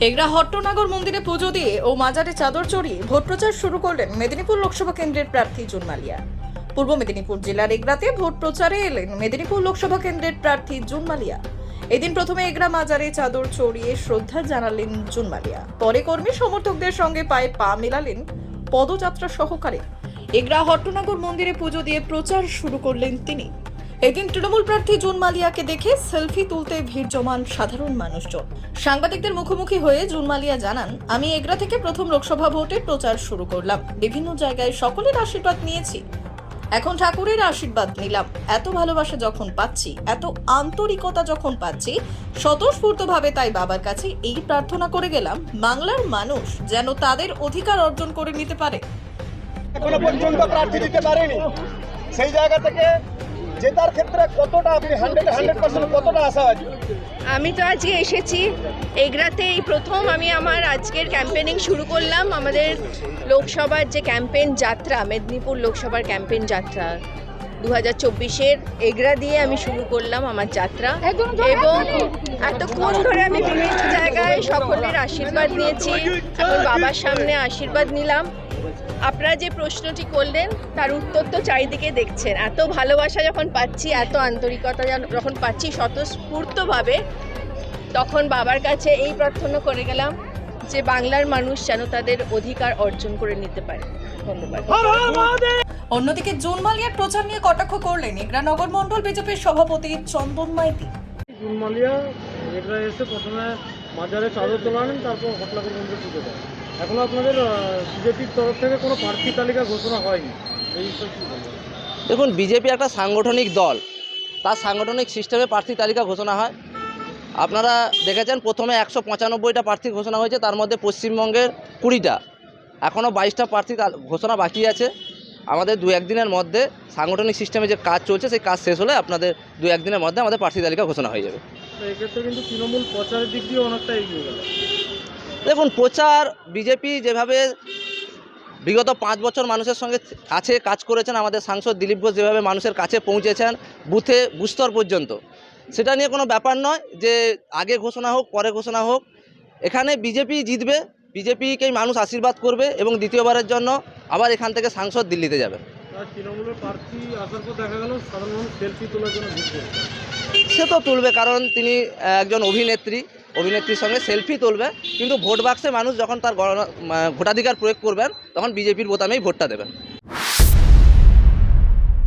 এগরা হট্টনগর মন্দিরে পুজো দিয়ে ও মাজারে চাদর চড়িয়ে ভোট প্রচার শুরু করলেন মেদিনীপুর লোকসভা কেন্দ্রের প্রার্থী জুন মালিয়া পূর্ব মেদিনীপুর জেলার এগরাতে ভোট প্রচারে এলেন মেদিনীপুর লোকসভা কেন্দ্রের প্রার্থী জুন মালিয়া এদিন প্রথমে এগরা মাজারে চাদর চড়িয়ে শ্রদ্ধা জানালেন জুন মালিয়া পরে কর্মী সমর্থকদের সঙ্গে পায়ে পা মেলালেন পদযাত্রা সহকারে। এগরা হট্টনগর মন্দিরে পুজো দিয়ে প্রচার শুরু করলেন তিনি। এদিন তৃণমূল প্রার্থী জুন মালিয়াকে দেখে সেলফি তুলতে ভিড় জমান সাধারণ মানুষজন। সাংবাদিকদের মুখোমুখি হয়ে জুন মালিয়া জানান, আমি এগরা থেকে প্রথম লোকসভা ভোটে প্রচার শুরু করলাম। বিভিন্ন জায়গায় সকলের আশীর্বাদ নিয়েছি। এখন ঠাকুরের আশীর্বাদ নিলাম। এত ভালোবাসা যখন পাচ্ছি, এত আন্তরিকতা যখন পাচ্ছি, স্বতঃস্ফূর্তভাবে তাই বাবার কাছে এই প্রার্থনা করে গেলাম, বাংলার মানুষ যেন তাদের অধিকার অর্জন করে নিতে পারে। এখনও পর্যন্ত প্রার্থী দিতে পারেনি। সেই জায়গা থেকে জেতার ক্ষেত্রে কতটা আপনি হান্ড্রেড হান্ড্রেড পার্সেন্ট কতটা আশাবাদী আমি তো আজকে এসেছি, এগরাতে এই প্রথম। আমি আমার আজকের ক্যাম্পেনিং শুরু করলাম। আমাদের লোকসভার যে ক্যাম্পেন যাত্রা, মেদিনীপুর লোকসভার ক্যাম্পেন যাত্রা। দু হাজার চব্বিশের এগরা দিয়ে আমি শুরু করলাম আমার যাত্রা। এবং এতক্ষণ ধরে আমি বিভিন্ন জায়গায় সকলের আশীর্বাদ নিয়েছি এখন বাবার সামনে আশীর্বাদ নিলাম। আপনারা যে প্রশ্নটি করলেন তার উত্তর তো চারিদিকে দেখছেন। এত ভালোবাসা যখন পাচ্ছি এত আন্তরিকতা যখন- যখন পাচ্ছি স্বতঃস্ফূর্তভাবে তখন বাবার কাছে এই প্রার্থনা করে গেলাম যে বাংলার মানুষ যেন তাদের অধিকার অর্জন করে নিতে পারে। ধন্যবাদ। অন্যদিকে জুন মালিয়ার প্রচার নিয়ে কটাক্ষ করলেন এগরা নগর মণ্ডল বিজেপির সভাপতি চন্দন মাইতি। জুনমালিয়া এটা এসে প্রথমে মাজারে চাদর তোলানেন তারপর হটলাগর মন্দিরে পুজো দেন এখন আপনাদের বিজেপির তরফ থেকে কোনো প্রার্থী তালিকা ঘোষণা হয়নি। এই দেখুন বিজেপি একটা সাংগঠনিক দল। তার সাংগঠনিক সিস্টেমে প্রার্থী তালিকা ঘোষণা হয়। আপনারা দেখেছেন প্রথমে একশো পঁচানব্বইটা প্রার্থী ঘোষণা হয়েছে তার মধ্যে পশ্চিমবঙ্গের কুড়িটা। এখনও বাইশটা প্রার্থী ঘোষণা বাকি আছে। আমাদের দু একদিনের মধ্যে সাংগঠনিক সিস্টেমে যে কাজ চলছে সেই কাজ শেষ হলে আপনাদের দু একদিনের মধ্যে আমাদের প্রার্থী তালিকা ঘোষণা হয়ে যাবে। এক্ষেত্রে কিন্তু তৃণমূল প্রচারের দিক দিয়ে অনেকটা এগিয়ে গেল। দেখুন প্রচার বিজেপি যেভাবে বিগত পাঁচ বছর মানুষের সঙ্গে কাছে কাজ করেছেন আমাদের সাংসদ দিলীপ ঘোষ যেভাবে মানুষের কাছে পৌঁছেছেন বুথে বুস্তর পর্যন্ত। সেটা নিয়ে কোনো ব্যাপার নয় যে আগে ঘোষণা হোক পরে ঘোষণা হোক। এখানে বিজেপি জিতবে বিজেপিকেই মানুষ আশীর্বাদ করবে এবং দ্বিতীয়বারের জন্য আবার এখান থেকে সাংসদ দিল্লিতে যাবে। সে তো তুলবে কারণ তিনি একজন অভিনেত্রী। অভিনেত্রীর সঙ্গে সেলফি তুলবে, কিন্তু ভোট বাক্সে মানুষ যখন তার গণ- ভোটাধিকার প্রয়োগ করবেন, তখন বিজেপির বোতামেই ভোটটা দেবেন।